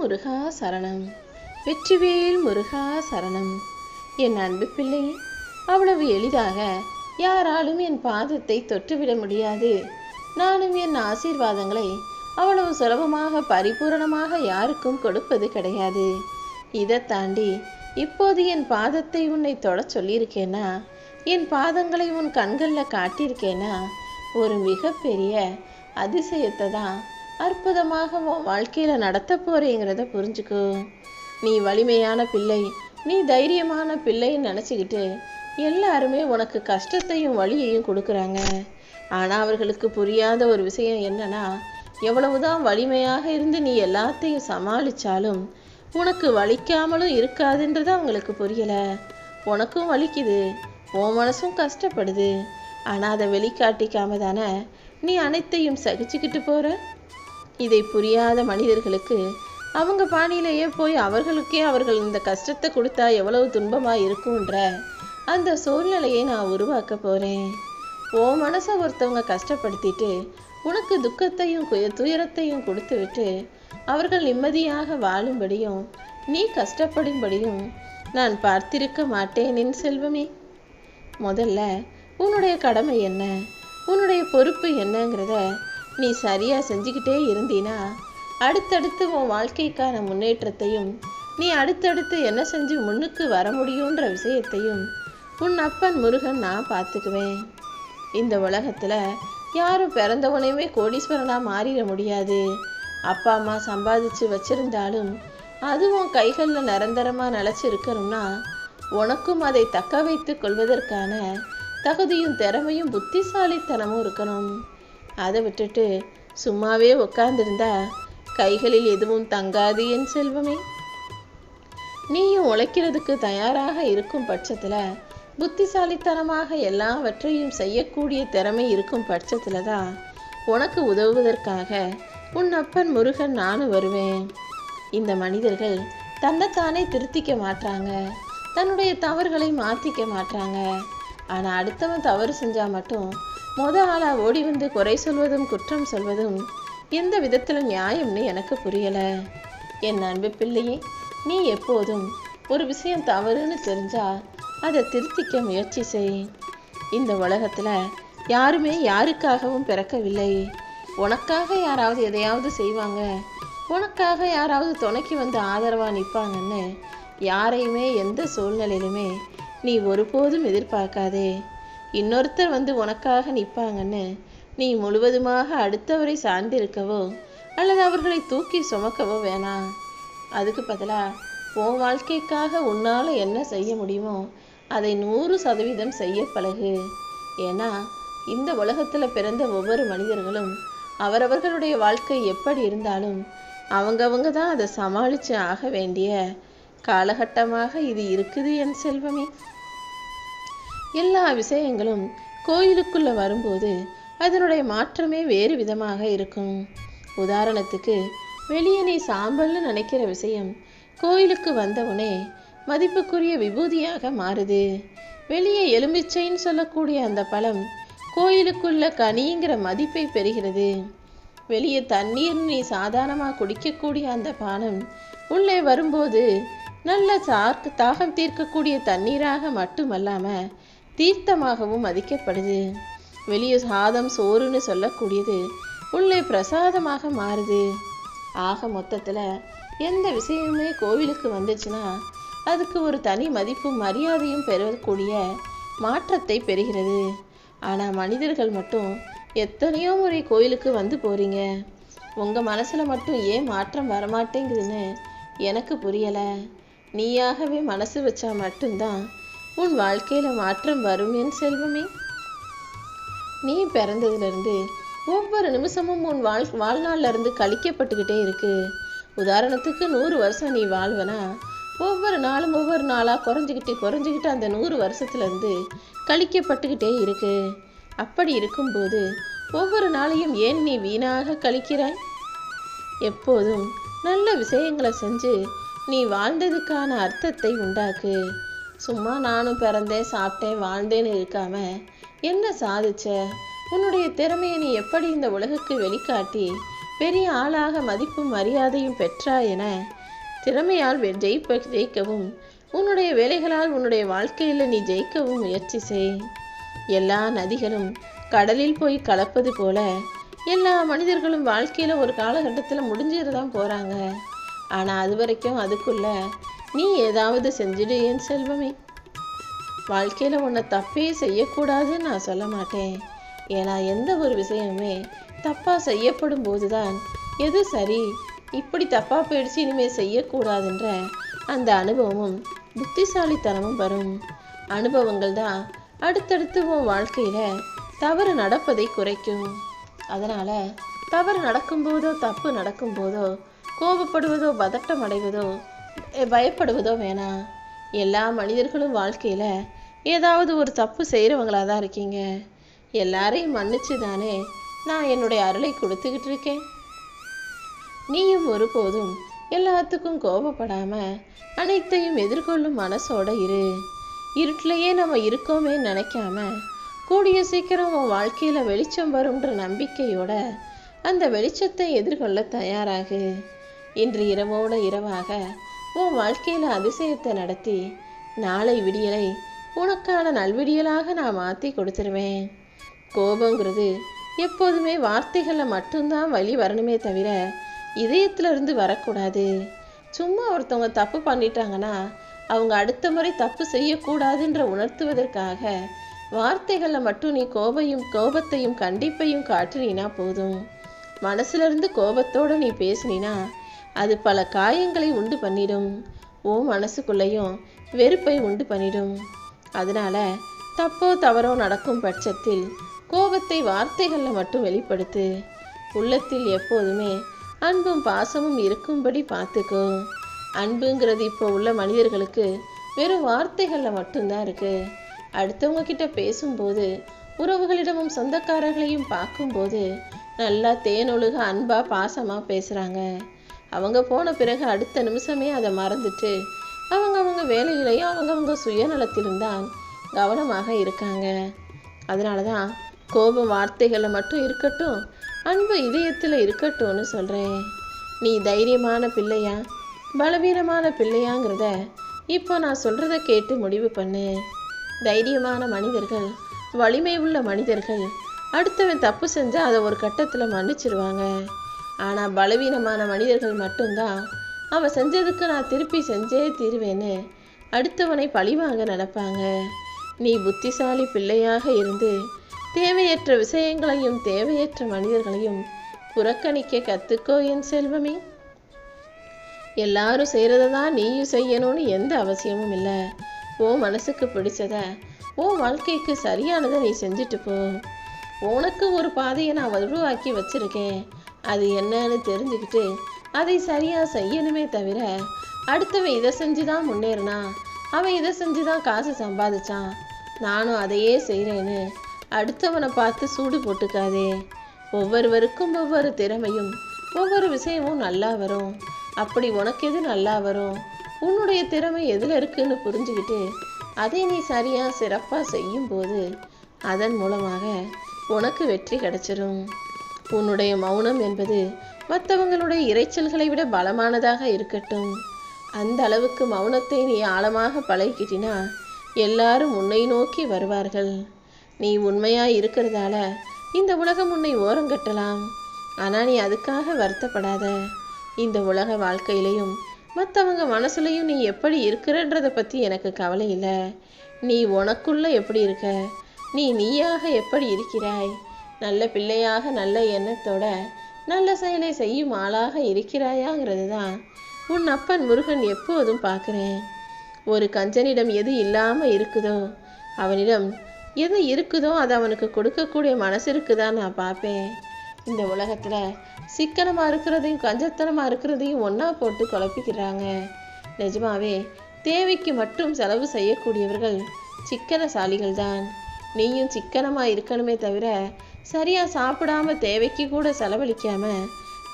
முருகா சரணம். வெற்றிவேல் முருகா சரணம். என் அன்பு பிள்ளை அவ்வளவு எளிதாக யாராலும் என் பாதத்தை தொட்டுவிட முடியாது. நானும் என் ஆசீர்வாதங்களை அவ்வளவு சுலபமாக பரிபூரணமாக யாருக்கும் கொடுப்பது கிடையாது. இதை தாண்டி இப்போது என் பாதத்தை உன்னை தொடச் சொல்லியிருக்கேனா? என் பாதங்களை உன் கண்களில் காட்டியிருக்கேனா? ஒரு மிகப்பெரிய அதிசயத்தை தான் அற்புதமாக உன் வாழ்க்கையில் நடத்த போறேங்கிறத புரிஞ்சுக்கோ. நீ வலிமையான பிள்ளை நீ தைரியமான பிள்ளைன்னு நினச்சிக்கிட்டு எல்லாருமே உனக்கு கஷ்டத்தையும் வழியையும் கொடுக்குறாங்க. ஆனால் அவர்களுக்கு புரியாத ஒரு விஷயம் என்னன்னா எவ்வளவுதான் வலிமையாக இருந்து நீ எல்லாத்தையும் சமாளித்தாலும் உனக்கு வலிக்காமலும் இருக்காதுன்றது அவங்களுக்கு புரியலை. உனக்கும் வலிக்குது உன் மனசும் கஷ்டப்படுது. ஆனால் அதை வெளிக்காட்டிக்காம தானே நீ அனைத்தையும் சகிச்சுக்கிட்டு போகிற இதை புரியாத மனிதர்களுக்கு அவங்க பாணியிலேயே போய் அவர்களுக்கே அவர்கள் இந்த கஷ்டத்தை கொடுத்தா எவ்வளவு துன்பமா இருக்கும்ன்ற அந்த சூழ்நிலையை நான் உருவாக்க போறேன். ஓ மனசை ஒருத்தவங்க கஷ்டப்படுத்திட்டு உனக்கு துக்கத்தையும் துயரத்தையும் கொடுத்து விட்டு அவர்கள் நிம்மதியாக வாழும்படியும் நீ கஷ்டப்படும்படியும் நான் பார்த்திருக்க மாட்டேன் என் செல்வமே. முதல்ல உன்னுடைய கடமை என்ன? உன்னுடைய பொறுப்பு என்னங்கிறத நீ சரியாக செஞ்சுக்கிட்டே இருந்தீனா அடுத்தடுத்து உன் வாழ்க்கைக்கான முன்னேற்றத்தையும் நீ அடுத்தடுத்து என்ன செஞ்சு முன்னுக்கு வர முடியுன்ற விஷயத்தையும் உன் அப்பன் முருகன் நான் பார்த்துக்குவேன். இந்த உலகத்தில் யாரும் பிறந்தவனையுமே கோடீஸ்வரனாக மாறிட முடியாது. அப்பா அம்மா சம்பாதிச்சு வச்சிருந்தாலும் அதுவும் கைகளில் நிரந்தரமாக நிலச்சிருக்கணும்னா உனக்கும் அதை தக்க வைத்து கொள்வதற்கான தகுதியும் திறமையும் புத்திசாலித்தனமும் இருக்கணும். அதை விட்டுட்டு சும்மாவே உட்கார்ந்திருந்தா கைகளில் எதுவும் தங்காது என் செல்வமே. நீயும் உழைக்கிறதுக்கு தயாராக இருக்கும் பட்சத்தில் புத்திசாலித்தனமாக எல்லாவற்றையும் செய்யக்கூடிய திறமை இருக்கும் பட்சத்தில் தான் உனக்கு உதவுவதற்காக உன் அப்பன் முருகன் நானும் வருவேன். இந்த மனிதர்கள் தன்னைத்தானே திருத்திக்க மாட்டாங்க தன்னுடைய தவறுகளை மாற்றிக்க மாட்டாங்க ஆனால் அடுத்தவன் தவறு செஞ்சால் மட்டும் மொத ஆளா ஓடி வந்து குறை சொல்வதும் குற்றம் சொல்வதும் எந்த விதத்தில் நியாயம்னு எனக்கு புரியல. என் அன்பு பிள்ளையே நீ எப்போதும் ஒரு விஷயம் தவறுன்னு தெரிஞ்சா அதை திருத்திக்க முயற்சி செய். இந்த உலகத்துல யாருமே யாருக்காகவும் பிறக்கவில்லை. உனக்காக யாராவது எதையாவது செய்வாங்க. உனக்காக யாராவது துணைக்கு வந்து ஆதரவாக நிற்பாங்கன்னு யாரையுமே எந்த சூழ்நிலையிலுமே நீ ஒருபோதும் எதிர்பார்க்காதே. இன்னொருத்தர் வந்து உனக்காக நிற்பாங்கன்னு நீ முழுவதுமாக அடுத்தவரை சார்ந்திருக்கவோ அல்லது அவர்களை தூக்கி சுமக்கவோ வேணாம் அதுக்கு பதிலாக உன் வாழ்க்கைக்காக உன்னால் என்ன செய்ய முடியுமோ அதை நூறு சதவீதம் செய்ய பழகு. ஏன்னா இந்த உலகத்தில் பிறந்த ஒவ்வொரு மனிதர்களும் அவரவர்களுடைய வாழ்க்கை எப்படி இருந்தாலும் அவங்கவங்க தான் அதை சமாளித்து ஆக வேண்டிய காலகட்டமாக இது இருக்குது என் செல்வமே. எல்லா விஷயங்களும் கோயிலுக்குள்ள வரும்போது அதனுடைய மாற்றமே வேறு விதமாக இருக்கும். உதாரணத்துக்கு வெளியே நீ சாம்பல்னு நினைக்கிற விஷயம் கோயிலுக்கு வந்தவுடனே மதிப்புக்குரிய விபூதியாக மாறுது. வெளியே எலும்பிச்சைன்னு சொல்லக்கூடிய அந்த பழம் கோயிலுக்குள்ள கனிங்கிற மதிப்பை பெறுகிறது. வெளியே தண்ணீர் நீ சாதாரணமாக குடிக்கக்கூடிய அந்த பானம் உள்ளே வரும்போது நல்ல சார்க்கு தாகம் தீர்க்கக்கூடிய தண்ணீராக மட்டுமல்லாமல் தீர்த்தமாகவும் மதிக்கப்படுது. வெளியே சாதம் சோறுன்னு சொல்லக்கூடியது உள்ளே பிரசாதமாக மாறுது. ஆக மொத்தத்தில் எந்த விஷயமுமே கோவிலுக்கு வந்துச்சுன்னா அதுக்கு ஒரு தனி மதிப்பும் மரியாதையும் பெறக்கூடிய மாற்றத்தை பெறுகிறது. ஆனால் மனிதர்கள் மட்டும் எத்தனையோ முறை கோயிலுக்கு வந்து போகிறீங்க உங்கள் மனசில் மட்டும் ஏன் மாற்றம் வரமாட்டேங்குதுன்னு எனக்கு புரியலை. நீயாகவே மனசு வச்சா மட்டும்தான் உன் வாழ்க்கையில் மாற்றம் வரும் என் செல்வமே. நீ பிறந்ததுலேருந்து ஒவ்வொரு நிமிஷமும் உன் வாழ் வாழ்நாளிலிருந்து கழிக்கப்பட்டுக்கிட்டே இருக்கு. உதாரணத்துக்கு நூறு வருஷம் நீ வாழ்வனா ஒவ்வொரு நாளும் ஒவ்வொரு நாளாக குறைஞ்சிக்கிட்டு குறைஞ்சிக்கிட்டு அந்த நூறு வருஷத்துலேருந்து கழிக்கப்பட்டுக்கிட்டே இருக்கு. அப்படி இருக்கும்போது ஒவ்வொரு நாளையும் ஏன் நீ வீணாக கழிக்கிறாய்? எப்போதும் நல்ல விஷயங்களை செஞ்சு நீ வாழ்ந்ததுக்கான அர்த்தத்தை உண்டாக்கு. சும்மா நானும் பிறந்தேன் சாப்பிட்டேன் வாழ்ந்தேன்னு இருக்காம என்ன சாதிச்ச? உன்னுடைய திறமையை நீ எப்படி இந்த உலகுக்கு வெளிக்காட்டி பெரிய ஆளாக மதிப்பும் மரியாதையும் பெற்றாய் என திறமையால் வெ- ஜெயிப்ப ஜெயிக்கவும் உன்னுடைய வேலைகளால் உன்னுடைய வாழ்க்கையில் நீ ஜெயிக்கவும் முயற்சி செய். எல்லா நதிகளும் கடலில் போய் கலப்பது போல எல்லா மனிதர்களும் வாழ்க்கையில் ஒரு காலகட்டத்தில் முடிஞ்சிட்டு தான் போகிறாங்க ஆனால் அது வரைக்கும் அதுக்குள்ள நீ ஏதாவது செஞ்சிடு என் செல்வமே. வாழ்க்கையில் உன்னை தப்பே செய்யக்கூடாதுன்னு நான் சொல்ல மாட்டேன். ஏன்னா எந்த ஒரு விஷயமுமே தப்பாக செய்யப்படும் போது தான் எது சரி? இப்படி தப்பாக போயிடுச்சு இனிமேல் செய்யக்கூடாதுன்ற அந்த அனுபவமும் புத்திசாலித்தனமும் வரும். அனுபவங்கள் தான் அடுத்தடுத்து உன் வாழ்க்கையில் தவறு நடப்பதை குறைக்கும். அதனால் தவறு நடக்கும்போதோ தப்பு நடக்கும்போதோ கோபப்படுவதோ பதட்டம் அடைவதோ பயப்படுவதோ வேணாம் எல்லா மனிதர்களும் வாழ்க்கையில ஏதாவது ஒரு தப்பு செய்கிறவங்களாக தான் இருக்கீங்க. எல்லாரையும் மன்னிச்சு தானே நான் என்னுடைய அருளை கொடுத்துக்கிட்டு இருக்கேன். நீயும் ஒருபோதும் எல்லாத்துக்கும் கோபப்படாம அனைத்தையும் எதிர்கொள்ளும் மனசோட இரு. இருட்டிலேயே நம்ம இருக்கோமே நினைக்காம கூடிய சீக்கிரம் உன் வாழ்க்கையில வெளிச்சம் வரும்ன்ற நம்பிக்கையோட அந்த வெளிச்சத்தை எதிர்கொள்ள தயாராகு. இன்று இரவோட இரவாக உன் வாழ்க்கையில் அதிசயத்தை நடத்தி நாளை விடியலை உனக்கான நல்விடியலாக நான் மாற்றி கொடுத்துருவேன். கோபங்கிறது எப்போதுமே வார்த்தைகளில் மட்டும்தான் வழி வரணுமே தவிர இதயத்திலிருந்து வரக்கூடாது. சும்மா ஒருத்தவங்க தப்பு பண்ணிட்டாங்கன்னா அவங்க அடுத்த முறை தப்பு செய்யக்கூடாதுன்ற உணர்த்துவதற்காக வார்த்தைகளில் மட்டும் நீ கோபையும் கோபத்தையும் கண்டிப்பையும் காட்டுனீனா போதும். மனசுலேருந்து இருந்து கோபத்தோட நீ பேசுனீனா அது பல காயங்களை உண்டு பண்ணிடும். ஓ மனசுக்குள்ளேயும் வெறுப்பை உண்டு பண்ணிடும். அதனால தப்போ தவறோ நடக்கும் பட்சத்தில் கோபத்தை வார்த்தைகளில் மட்டும் வெளிப்படுத்து. உள்ளத்தில் எப்போதுமே அன்பும் பாசமும் இருக்கும்படி பார்த்துக்கோ. அன்புங்கிறது இப்போ உள்ள மனிதர்களுக்கு வெறும் வார்த்தைகளில் மட்டும்தான் இருக்கு. அடுத்தவங்க கிட்ட பேசும்போது உறவுகளிடமும் சொந்தக்காரர்களையும் பார்க்கும்போது நல்லா தேனொழுக அன்பா பாசமா பேசுறாங்க. அவங்க போன பிறகு அடுத்த நிமிஷமே அதை மறந்துட்டு அவங்க அவங்க வேலையிலையும் அவங்கவுங்க சுயநலத்திலும் தான் கவனமாக இருக்காங்க. அதனால தான் கோபம் வார்த்தைகளில் மட்டும் இருக்கட்டும் அன்பு இதயத்தில் இருக்கட்டும்னு சொல்கிறேன் நீ தைரியமான பிள்ளையா? பலவீனமான பிள்ளையாங்கிறத இப்போ நான் சொல்கிறத கேட்டு முடிவு பண்ணு. தைரியமான மனிதர்கள் வலிமை உள்ள மனிதர்கள் அடுத்தவன் தப்பு செஞ்சால் அதை ஒரு கட்டத்தில் மன்னிச்சிருவாங்க. ஆனால் பலவீனமான மனிதர்கள் மட்டும்தான் அவன் செஞ்சதுக்கு நான் திருப்பி செஞ்சே தீருவேன்னு அடுத்தவனை பழிவாங்க நடப்பாங்க. நீ புத்திசாலி பிள்ளையாக இருந்து தேவையற்ற விஷயங்களையும் தேவையற்ற மனிதர்களையும் புறக்கணிக்க கத்துக்கோ என் செல்வமே. எல்லாரும் செய்கிறத தான் நீயும் செய்யணும்னு எந்த அவசியமும் இல்லை. உன் மனசுக்கு பிடிச்சத உன் வாழ்க்கைக்கு சரியானதை நீ செஞ்சுட்டு போ. உனக்கு ஒரு பாதையை நான் உருவாக்கி வச்சுருக்கேன். அது என்னன்னு தெரிஞ்சுக்கிட்டு அதை சரியாக செய்யணுமே தவிர அடுத்தவன் இதை செஞ்சு தான் முன்னேறினா அவன் இதை செஞ்சு தான் காசு சம்பாதிச்சான். நானும் அதையே செய்கிறேன்னு அடுத்தவனை பார்த்து சூடு போட்டுக்காதே. ஒவ்வொருவருக்கும் ஒவ்வொரு திறமையும் ஒவ்வொரு விஷயமும் நல்லா வரும். அப்படி உனக்கு எது நல்லா வரும்? உன்னுடைய திறமை எதில் இருக்குன்னு புரிஞ்சுக்கிட்டு அதை நீ சரியாக சிறப்பாக செய்யும்போது அதன் மூலமாக உனக்கு வெற்றி கிடைச்சிரும். உன்னுடைய மௌனம் என்பது மற்றவங்களுடைய இரைச்சல்களை விட பலமானதாக இருக்கட்டும். அந்த அளவுக்கு மௌனத்தை நீ ஆழமாக பழகிக்கிட்டினா எல்லாரும் உன்னை நோக்கி வருவார்கள். நீ உண்மையாக இருக்கிறதால இந்த உலகம் உன்னை ஓரங்கட்டலாம் ஆனால் நீ அதுக்காக வருத்தப்படாத. இந்த உலக வாழ்க்கையிலையும் மற்றவங்க மனசுலையும் நீ எப்படி இருக்கிறன்றத பற்றி எனக்கு கவலை இல்லை. நீ உனக்குள்ள எப்படி இருக்க? நீ நீயாக எப்படி இருக்கிறாய்? நல்ல பிள்ளையாக நல்ல எண்ணத்தோட நல்ல செயலை செய்யும் ஆளாக இருக்கிறாயாங்கிறது தான் உன் அப்பன் முருகன் எப்போதும் பார்க்குறேன். ஒரு கஞ்சனிடம் எது இல்லாமல் இருக்குதோ அவனிடம் எது இருக்குதோ அது அவனுக்கு கொடுக்கக்கூடிய மனசு இருக்குதா நான் பார்ப்பேன். இந்த உலகத்தில் சிக்கனமாக இருக்கிறதையும் கஞ்சத்தனமாக இருக்கிறதையும் ஒன்றா போட்டு குழப்பிக்கிறாங்க. நிஜமாவே தேவைக்கு மட்டும் செலவு செய்யக்கூடியவர்கள் சிக்கனசாலிகள் தான் நீயும் சிக்கனமாக இருக்கணுமே தவிர சரியா சாப்பிடாம தேவைக்கு கூட செலவழிக்காம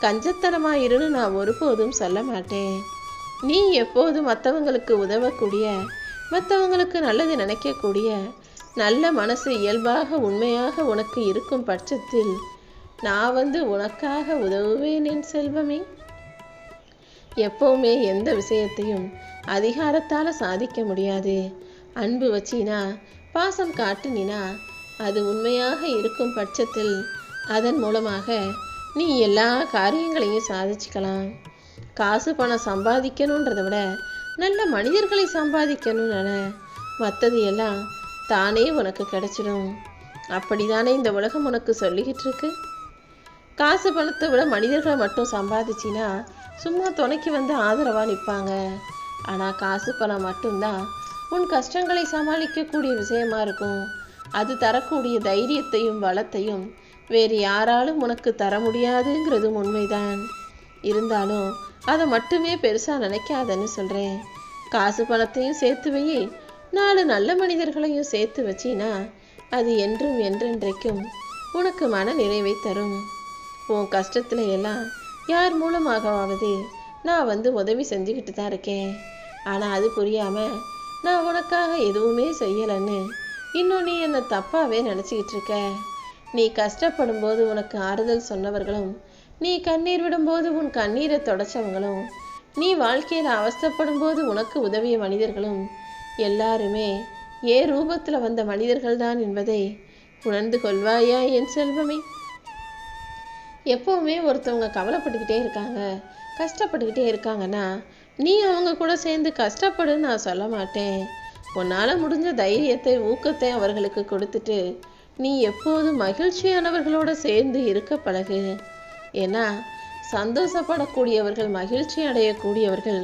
கஞ்சத்தனமாக இருன்னு நான் ஒருபோதும் சொல்ல மாட்டேன். நீ எப்போதும் மற்றவங்களுக்கு உதவக்கூடிய மற்றவங்களுக்கு நல்லது நினைக்கக்கூடிய நல்ல மனசு இயல்பாக உண்மையாக உனக்கு இருக்கும் பட்சத்தில் நான் வந்து உனக்காக உதவுவேன் என் செல்வமே. எப்பவுமே எந்த விஷயத்தையும் அதிகாரத்தால சாதிக்க முடியாது. அன்பு வச்சினா பாசம் காட்டுனினா அது உண்மையாக இருக்கும் பட்சத்தில் அதன் மூலமாக நீ எல்லா காரியங்களையும் சாதிச்சுக்கலாம். காசு பணம் சம்பாதிக்கணுன்றதை விட நல்ல மனிதர்களை சம்பாதிக்கணும் நினை மற்றது எல்லாம் தானே உனக்கு கிடைச்சிடும். அப்படிதானே இந்த உலகம் உனக்கு சொல்லிக்கிட்டு இருக்கு? காசு பணத்தை விட மனிதர்களை மட்டும் சம்பாதிச்சினா சும்மா துணைக்கு வந்து ஆதரவாக நிற்பாங்க ஆனால் காசு பணம் மட்டும்தான் உன் கஷ்டங்களை சமாளிக்கக்கூடிய விஷயமா இருக்கும். அது தரக்கூடிய தைரியத்தையும் வளத்தையும் வேறு யாராலும் உனக்கு தர முடியாதுங்கிறதும் உண்மைதான். இருந்தாலும் அதை மட்டுமே பெருசாக நினைக்காதன்னு சொல்கிறேன் காசு பணத்தையும் சேர்த்து வை. நாலு நல்ல மனிதர்களையும் சேர்த்து வச்சினா அது என்றும் என்றென்றைக்கும் உனக்கு மன நிறைவை தரும். உன் கஷ்டத்துல எல்லாம் யார் மூலமாகவாவது நான் வந்து உதவி செஞ்சுக்கிட்டு தான் இருக்கேன். ஆனால் அது புரியாமல் நான் உனக்காக எதுவுமே செய்யலைன்னு இன்னும் நீ என்னை தப்பாகவே நினச்சிக்கிட்டு இருக்க? நீ கஷ்டப்படும் போது உனக்கு ஆறுதல் சொன்னவர்களும் நீ கண்ணீர் விடும்போது உன் கண்ணீரை தொடச்சவங்களும் நீ வாழ்க்கையில் அவஸ்தப்படும் போது உனக்கு உதவிய மனிதர்களும் எல்லாருமே ஏ ரூபத்தில் வந்த மனிதர்கள்தான் என்பதை உணர்ந்து கொள்வாயா என் செல்வமே? எப்போவுமே ஒருத்தவங்க கவலைப்பட்டுக்கிட்டே இருக்காங்க கஷ்டப்பட்டுக்கிட்டே இருக்காங்கன்னா நீ அவங்க கூட சேர்ந்து கஷ்டப்படுன்னு நான் சொல்ல மாட்டேன். உன்னால் முடிஞ்ச தைரியத்தை ஊக்கத்தை அவர்களுக்கு கொடுத்துட்டு நீ எப்போதும் மகிழ்ச்சியானவர்களோட சேர்ந்து இருக்க பழகு. ஏன்னா சந்தோஷப்படக்கூடியவர்கள் மகிழ்ச்சி அடையக்கூடியவர்கள்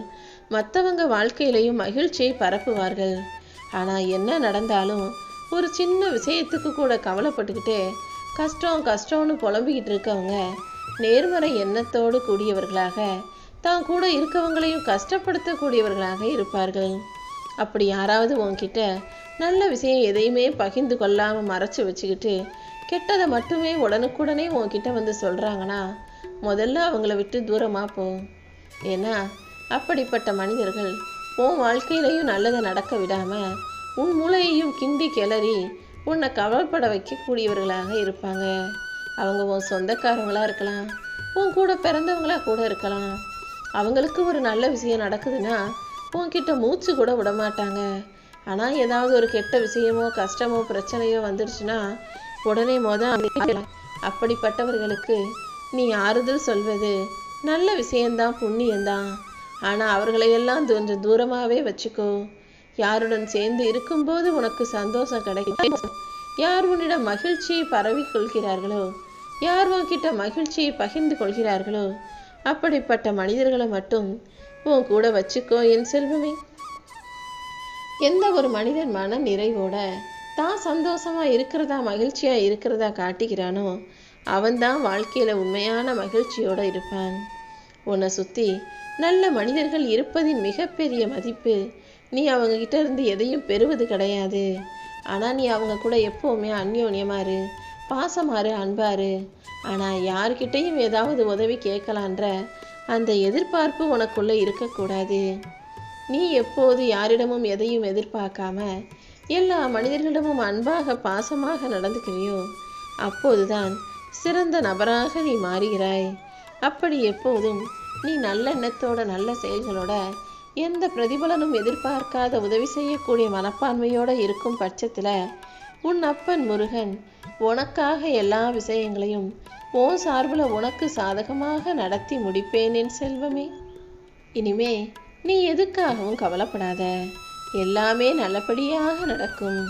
மற்றவங்க வாழ்க்கையிலையும் மகிழ்ச்சியை பரப்புவார்கள். ஆனால் என்ன நடந்தாலும் ஒரு சின்ன விஷயத்துக்கு கூட கவலைப்பட்டுக்கிட்டு கஷ்டம் கஷ்டம்னு புலம்பிக்கிட்டு இருக்கவங்க நேர்மறை எண்ணத்தோடு கூடியவர்களாக தான் கூட இருக்கவங்களையும் கஷ்டப்படுத்தக்கூடியவர்களாக இருப்பார்கள். அப்படி யாராவது உன்கிட்ட நல்ல விஷயம் எதையுமே பகிர்ந்து கொள்ளாமல் மறைச்சு வச்சுக்கிட்டு கெட்டதை மட்டுமே உடனுக்குடனே உன்கிட்ட வந்து சொல்கிறாங்கன்னா முதல்ல அவங்கள விட்டு தூரமாக போ. ஏன்னா அப்படிப்பட்ட மனிதர்கள் உன் வாழ்க்கையிலையும் நல்லதை நடக்க விடாமல் உன் மூளையையும் கிண்டி கிளறி உன்னை கவலைப்பட வைக்கக்கூடியவர்களாக இருப்பாங்க. அவங்க உன் சொந்தக்காரங்களாக இருக்கலாம் உன் கூட பிறந்தவங்களாக கூட இருக்கலாம். அவங்களுக்கு ஒரு நல்ல விஷயம் நடக்குதுன்னா உன்கிட்ட மூச்சு கூட விடமாட்டாங்க. ஆனால் ஏதாவது ஒரு கெட்ட விஷயமோ கஷ்டமோ பிரச்சனையோ வந்துடுச்சுன்னா உடனே மொதல் அப்படிப்பட்டவர்களுக்கு நீ ஆறுதல் சொல்வது நல்ல விஷயந்தான் புண்ணியம்தான். ஆனால் அவர்களையெல்லாம் கொஞ்சம் தூரமாகவே வச்சுக்கோ. யாருடன் சேர்ந்து இருக்கும்போது உனக்கு சந்தோஷம் கிடைக்கும். யார் உன்னிடம் மகிழ்ச்சியை பரவி கொள்கிறார்களோ யார் உன்கிட்ட மகிழ்ச்சியை பகிர்ந்து கொள்கிறார்களோ அப்படிப்பட்ட மனிதர்களை மட்டும் உன் கூட வச்சுக்கோ என் செல்வமே. எந்த ஒரு மனிதன் மன நிறைவோட தான் சந்தோஷமா இருக்கிறதா மகிழ்ச்சியா இருக்கிறதா காட்டிக்கிறானோ அவன்தான் வாழ்க்கையில உண்மையான மகிழ்ச்சியோட இருப்பான். உன்னை சுத்தி நல்ல மனிதர்கள் இருப்பதின் மிகப்பெரிய மதிப்பு நீ அவங்க கிட்ட இருந்து எதையும் பெறுவது கிடையாது. ஆனா நீ அவங்க கூட எப்பவுமே அந்யோன்யமாரு பாசமாறு அன்பாரு ஆனா யார்கிட்டையும் ஏதாவது உதவி கேட்கலான்ற அந்த எதிர்பார்ப்பு உனக்குள்ளே இருக்கக்கூடாது. நீ எப்போது யாரிடமும் எதையும் எதிர்பார்க்காம எல்லா மனிதர்களிடமும் அன்பாக பாசமாக நடந்துக்கிறியோ அப்போதுதான் சிறந்த நபராக நீ மாறுகிறாய். அப்படி எப்போதும் நீ நல்ல எண்ணத்தோட நல்ல செயல்களோட எந்த பிரதிபலனும் எதிர்பார்க்காத உதவி செய்யக்கூடிய மனப்பான்மையோட இருக்கும் பட்சத்தில் உன் அப்பன் முருகன் உனக்காக எல்லா விஷயங்களையும் உன் சார்பில் உனக்கு சாதகமாக நடத்தி முடிப்பேன் என் செல்வமே. இனிமே நீ எதுக்காகவும் கவலைப்படாத. எல்லாமே நல்லபடியாக நடக்கும்.